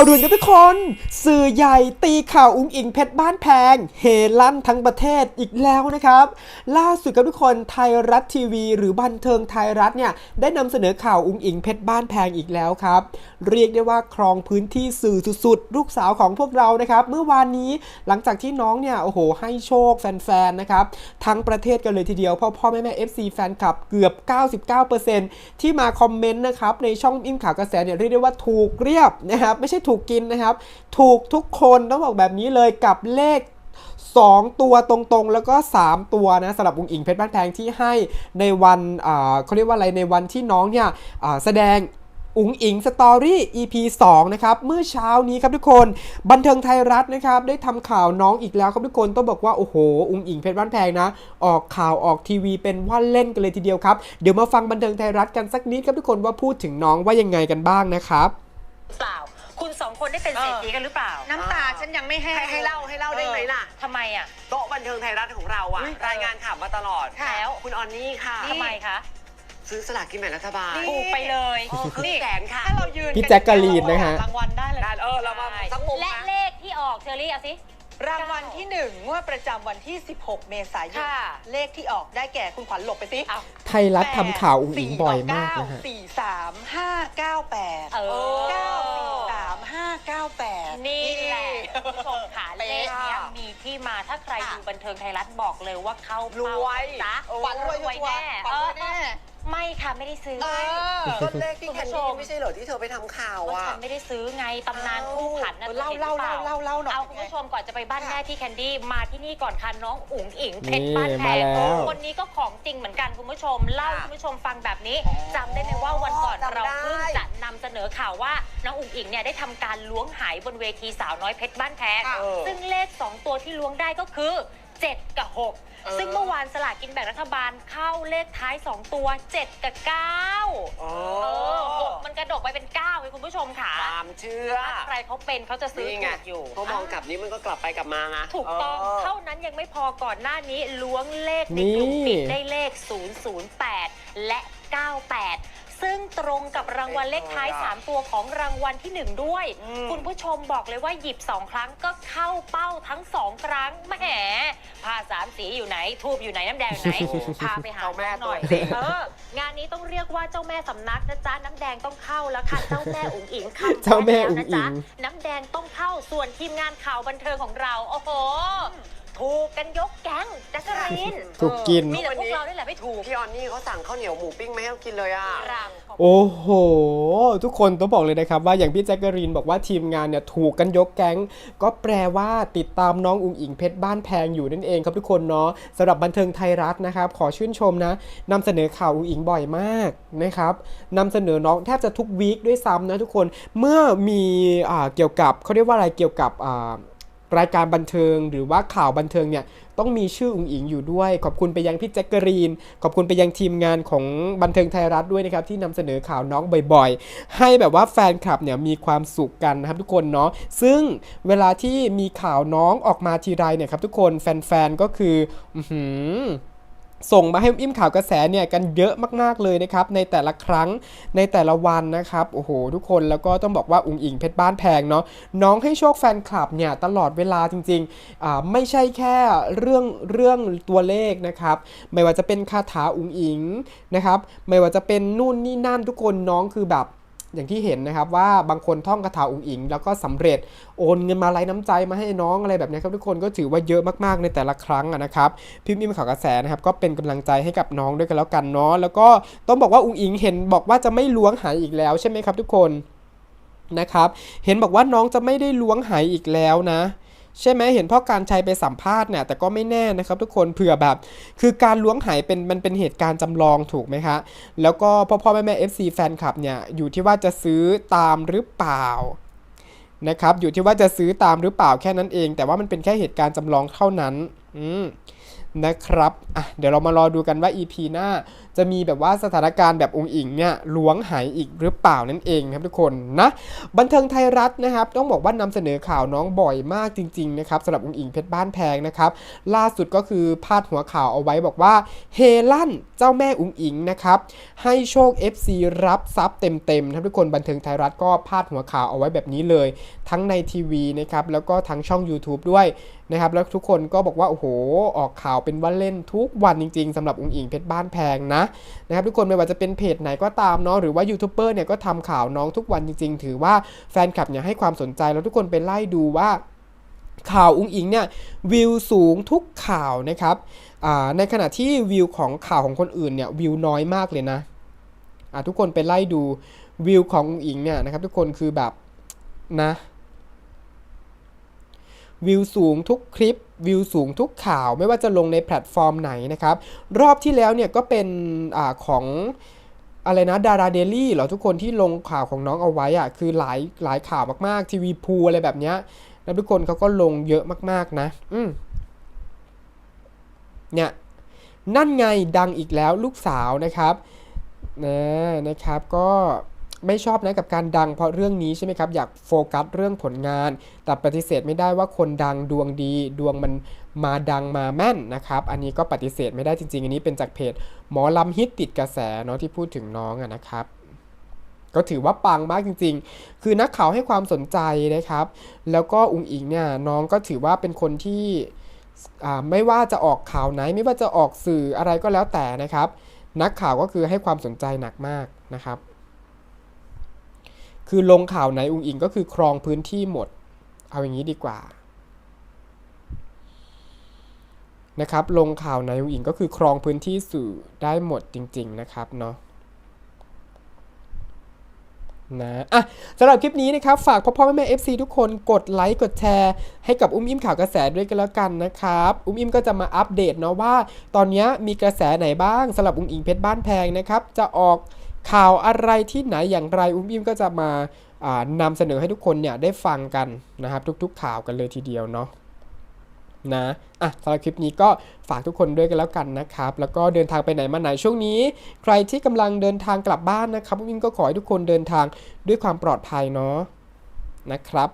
าวด่วนกันทุกคน สื่อใหญ่ตีข่าวอุ้งอิงเพชรบ้านแพง เฮลั่นทั้งประเทศอีกแล้วนะครับ ล่าสุดกับทุกคนไทยรัฐทีวี หรือบันเทิงไทยรัฐเนี่ยได้นำเสนอข่าวอุ้งอิงเพชรบ้านแพงอีกแล้วครับ เรียกได้ว่าครองพื้นที่สื่อสุดๆ ลูกสาวของพวกเรานะครับ เมื่อวานนี้หลังจากที่น้องเนี่ยโอ้โห ให้โชคแฟนๆนะครับทั้งประเทศกันเลยทีเดียวพ่อพ่อแม่แม่ FC แฟนคลับเกือบ 99%ที่มาคอมเมนต์นะครับในช่องอิมข่าวกระแสเนี่ยเรียกได้ว่าถูกเรียบนะครับไม่ใช่ถูกถูกกินนะครับ ถูกทุกคนต้องบอกแบบนี้เลยกับเลข 2 ตัวตรงๆ แล้วก็ 3 ตัวนะสำหรับอุงอิงเพชรบ้านแพงที่ให้ในวันเขาเรียกว่าอะไรในวันที่น้องเนี่ยแสดงอุงอิงสตอรี่ EP 2 นะครับ เมื่อเช้านี้ครับทุกคน บันเทิงไทยรัฐนะครับ ได้ทำข่าวน้องอีกแล้วครับทุกคน ต้องบอกว่า โอ้โห อุงอิงเพชรบ้านแพงนะ ออกข่าวออกทีวีเป็นว่าเล่นกันเลยทีเดียวครับ เดี๋ยวมาฟังบันเทิงไทยรัฐกันสักนิดครับทุกคนว่าพูดถึงน้องว่ายังไงกันบ้างนะครับเปล่า คุณสองคนได้เป็นเศรษฐีกันหรือเปล่าน้ำตาฉันยังไม่แห้งให้ให้เล่าให้เล่าได้ไหมล่ะ ทำไมอะ โต๊ะบันเทิงไทยรัฐของเราอะอุ๊ยรายงานข่าวมาตลอดค่ะ แล้ว คุณออนนี่ค่ะ ทำไมคะซื้อสลากกินแบ่งรัฐบาลนี่ ถูกไปเลยอ๋อครึ่งแสนค่ะถ้าเรายืนพี่แจ๊กกะลีนนะฮะ รางวัลได้เลยได้เออเรามาสักมุมและนะเลขที่ออกเชอรี่เอาสิ รางวัลที่หนึ่งงวดประจำวันที่ 16 เมษายน ค่ะ เลขที่ออกได้แก่คุณขวัญหลบไปสิเอาไทยรัฐทำข่าวอุงอิงบ่อยมากนะฮะ สี่สามห้าเก้าแปดเออ เก้าสี่ สามห้าเก้าแปดนี่แหละคุณผู้ชมค่ะเลเป๊ะขเนี้ยมีที่มาถ้าใครค่ะ ดูบันเทิงไทยรัฐบอกเลยว่าเข้ารเป้าวยจ้ะขวัญรวยชัวร์แน่ขวัญรวยเอแน่อ ไม่ค่ะไม่ได้ซื้อเออต้นเลขที่คุณแคนผู้ชดี้มไม่ใช่เหรอที่เธอไปทำข่าวว่าอะฉันไม่ได้ซื้อไงตำนานคู่ขันนะเออเล่าธอห็นหรือปเล่าเล่าเล่าหน่อยเอาคุณผู้ชมก่อนจะไปบ้านแม่ที่แคนดี้มาที่นี่ก่อนค่ะน้องอุ๋งอิงเพชรนี่บ้านแพมางแล้ว คนนี้ก็ของจริงเหมือนกันคุณผู้ชมเล่าให้คุณผู้ชมฟังแบบนี้จำได้ไหมว่าวันก่อนจำได้ เราเพิ่งจะนำเสนอข่าวว่าน้องอุ๋งอิงเนี่ยได้ทำการล้วงหายบนเวทีสาวน้อยเพชรบ้านแพง ค่ะ ซึ่งเลข 2 ตัวที่ล้วงได้ก็คือ 7 กับ6เออซึ่งเมื่อวานสลากกินแบ่งรัฐบาลเข้าเลขท้าย 2 ตัว 7 กับ 9 อ๋อเออหกมันกระดกไปเป็น9เลยคุณผู้ชมค่ะความเชื่อถ้าใครเขาเป็นเขาจะซื้อนี่ไงถูกอยู่ เขามองกลับนี้มันก็กลับไปกลับมานะถูกต้องเเท่านั้นยังไม่พอก่อนหน้านี้ล้วงเลขในกลุ่มนี่ ปิดได้เลข 008 และ 98 ซึ่งตรงกับรางวัลเลขท้าย 3 ตัวของรางวัลที่ 1 ด้วย อืม คุณผู้ชมบอกเลยว่าหยิบ 2 ครั้งก็เข้าเป้าทั้ง 2 ครั้งแหมผ้าสามสีอยู่ไหน ทูบอยู่ไหนน้ำแดงอยู่ไหน พาไปหาเจ้าแม่หน่อยตัวจริง เอองานนี้ต้องเรียกว่าเจ้าแม่สำนักนะจ๊ะน้ำแดงต้องเข้าแล้วค่ะเจ้าแม่อุ๋งอิงคำเจ้าแม่อุ๋งนะอิจ๊ะงน้ำแดงต้องเข้าส่วนทีมงานข่าวบันเทิงของเรา โอ้โห ถูกกันยกแก๊งแจักรินถูกกิน มีแต่พวกเรานี่แหละไม่ถูกพี่ออนนี่เขาสั่งข้าวเหนียวหมูปิ้งมาให้เรากินเลยอะรังโอ้โห ทุกคนต้องบอกเลยนะครับ ว่าอย่างพี่แจ็คเกอรีนบอกว่าทีมงานเนี่ยถูกกันยกแก๊ง ก็แปลว่าติดตามน้องอุ๋งอิงเพชรบ้านแพงอยู่นั่นเองครับทุกคนเนาะสำหรับบันเทิงไทยรัฐนะครับ ขอชื่นชมนะนำเสนอข่าวอุ๋งอิงบ่อยมากนะครับนำเสนอน้องแทบจะทุกวีคด้วยซ้ำนะทุกคนเมื่อมีอ่าเกี่ยวกับเขาเรียกว่าอะไรเกี่ยวกับอ่า รายการบันเทิง หรือว่าข่าวบันเทิงเนี่ยต้องมีชื่ออุ๋งอิงอยู่ด้วย ขอบคุณไปยังพี่แจ็คเกอรีน ขอบคุณไปยังทีมงานของบันเทิงไทยรัฐด้วยนะครับที่นำเสนอข่าวน้องบ่อยๆ ให้แบบว่าแฟนคลับเนี่ยมีความสุขกันนะครับทุกคนเนาะซึ่งเวลาที่มีข่าวน้องออกมาทีไรเนี่ยครับทุกคนแฟนๆก็คืออื้อหือ ส่งมาให้อิ่มข่าวกระแสเนี่ยกันเยอะมากๆเลยนะครับในแต่ละครั้งในแต่ละวันนะครับโอ้โหทุกคนแล้วก็ต้องบอกว่าอุ๋งอิงเพชรบ้านแพงเนาะน้องให้โชคแฟนคลับเนี่ยตลอดเวลาจริงๆอ่าไม่ใช่แค่เรื่องเรื่องตัวเลขนะครับไม่ว่าจะเป็นคาถาอุ๋งอิงนะครับไม่ว่าจะเป็นนู่นนี่นั่นทุกคนน้องคือแบบ อย่างที่เห็นนะครับว่าบางคนท่องคาถาอุ๋งอิง แล้วก็สำเร็จโอนเงินมาไล่น้ำใจมาให้น้องอะไรแบบนี้ครับทุกคนก็ถือว่าเยอะมากๆในแต่ละครั้งนะครับพิมพ์อิมข่าวกระแสนะครับก็เป็นกำลังใจให้กับน้องด้วยกันแล้วกันเนาะแล้วก็ต้องบอกว่าอุงอิงเห็นบอกว่าจะไม่ล้วงหายอีกแล้วใช่ไหมครับทุกคนนะครับเห็นบอกว่าน้องจะไม่ได้ล้วงหายอีกแล้วนะ ใช่ไหมเห็นพ่อการชัยไปสัมภาษณ์เนี่ยแต่ก็ไม่แน่นะครับทุกคนเผื่อแบบ คือการล้วงหายเป็นมันเป็นเหตุการณ์จำลองถูกไหมคะแล้วก็พ่อพ่อแม่แม่ FC แฟนคลับเนี่ยอยู่ที่ว่าจะซื้อตามหรือเปล่านะครับอยู่ที่ว่าจะซื้อตามหรือเปล่าแค่นั้นเอง แต่ว่ามันเป็นแค่เหตุการณ์จำลองเท่านั้นอืมนะครับอะเดี๋ยวเรามารอดูกันว่า EP หน้า จะมีแบบว่าสถานการณ์แบบองค์อิงเนี่ยล้วงหายอีกหรือเปล่านั่นเองครับทุกคนนะบันเทิงไทยรัฐนะครับ ต้องบอกว่านำเสนอข่าวน้องบ่อยมากจริงๆนะครับสำหรับองค์อิงเพชรบ้านแพงนะครับล่าสุดก็คือพาดหัวข่าวเอาไว้บอกว่าเฮลั่นเจ้าแม่อุ๋งอิงนะครับให้โชค FC รับทรัพย์เต็มๆครับทุกคนบันเทิงไทยรัฐก็พาดหัวข่าวเอาไว้แบบนี้เลย ทั้งในทีวีนะครับแล้วก็ทั้งช่อง YouTube ด้วยนะครับแล้วทุกคนก็บอกว่า โอ้โห ออกข่าวเป็นว่าเล่นทุกวันจริง ๆสำหรับอุ๋งอิงเพชรบ้านแพงนะนะครับทุกคนไม่ว่าจะเป็นเพจไหนก็ตามเนาะหรือว่ายูทูบเบอร์เนี่ยก็ทำข่าวน้องทุกวันจริง ๆ ถือว่าแฟนคลับเนี่ยให้ความสนใจแล้วทุกคนไปไล่ดูว่าข่าวอุ้งอิงเนี่ยวิวสูงทุกข่าวนะครับในขณะที่วิวของข่าวของคนอื่นเนี่ยวิวน้อยมากเลยนะทุกคนไปไล่ดูวิวของอุ้งอิงเนี่ยนะครับทุกคนคือแบบนะ วิวสูงทุกคลิป วิวสูงทุกข่าว ไม่ว่าจะลงในแพลตฟอร์มไหนนะครับ รอบที่แล้วเนี่ยก็เป็นอของอะไรนะดาราเดลี่เหรอทุกคนที่ลงข่าวของน้องเอาไว้อะคือหลายหลายข่าวมากๆทีวีพูอะไรแบบเนี้ยแล้วทุกคนเขาก็ลงเยอะมากๆนะ อืมเนี่ยนั่นไงดังอีกแล้วลูกสาวนะครับนะนะครับก็ ไม่ชอบนะกับการดังเพราะเรื่องนี้ใช่ไหมครับ อยากโฟกัสเรื่องผลงาน แต่ปฏิเสธไม่ได้ว่าคนดังดวงดี ดวงมันมาดังมาแม่นนะครับ อันนี้ก็ปฏิเสธไม่ได้จริง ๆ อันนี้เป็นจากเพจ หมอลำฮิตติดกระแสเนาะที่พูดถึงน้องอะนะครับก็ถือว่าปังมากจริง ๆ คือนักข่าวให้ความสนใจนะครับ แล้วก็อุงอิงเนี่ยน้องก็ถือว่าเป็นคนที่ไม่ว่าจะออกข่าวไหน ไม่ว่าจะออกสื่ออะไรก็แล้วแต่นะครับ นักข่าวก็คือให้ความสนใจหนักมากนะครับ คือลงข่าวไหนอุงอิงก็คือครองพื้นที่หมด เอาอย่างนี้ดีกว่านะครับลงข่าวไหนอุงอิงก็คือครองพื้นที่สื่อได้หมดจริง ๆ นะครับเนาะนะอะสำหรับคลิปนี้นะครับ ฝากพ่อพ่อแม่แม่ FC ทุกคนกดไลค์กดแชร์ ให้กับอุ้มอิ่มข่าวกระแสด้วยกันแล้วกันนะครับ อุ้มอิ่มก็จะมาอัปเดตเนาะว่า ตอนนี้มีกระแสไหนบ้างสำหรับอุ้งอิงเพชรบ้านแพงนะครับ จะออก ข่าวอะไรที่ไหนอย่างไรอุ้มอิ่มก็จะมานำเสนอให้ทุกคนเนี่ยได้ฟังกันนะครับ ทุกๆข่าวกันเลยทีเดียวเนาะนะอะสำหรับคลิปนี้ก็ฝากทุกคนด้วยกันแล้วกันนะครับ แล้วก็เดินทางไปไหนมาไหนช่วงนี้ ใครที่กำลังเดินทางกลับบ้านนะครับวินก็ขอให้ทุกคนเดินทางด้วยความปลอดภัยเนาะนะครับ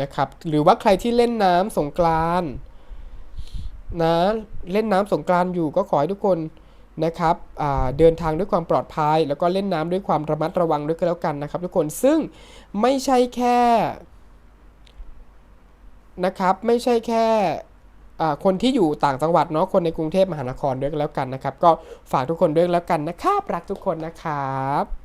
นะครับ หรือว่าใครที่เล่นน้ำสงกรานนะเล่นน้ำสงกรานอยู่ก็ขอให้ทุกคน นะครับเดินทางด้วยความปลอดภัย แล้วก็เล่นน้ำด้วยความระมัดระวังด้วยกันแล้วกันนะครับ ทุกคนซึ่งไม่ใช่แค่นะครับไม่ใช่แค่คนที่อยู่ต่างจังหวัดเนาะคนในกรุงเทพมหานครด้วยกันแล้วกันนะครับ ก็ฝากทุกคนด้วยแล้วกันนะครับ รักทุกคนนะครับ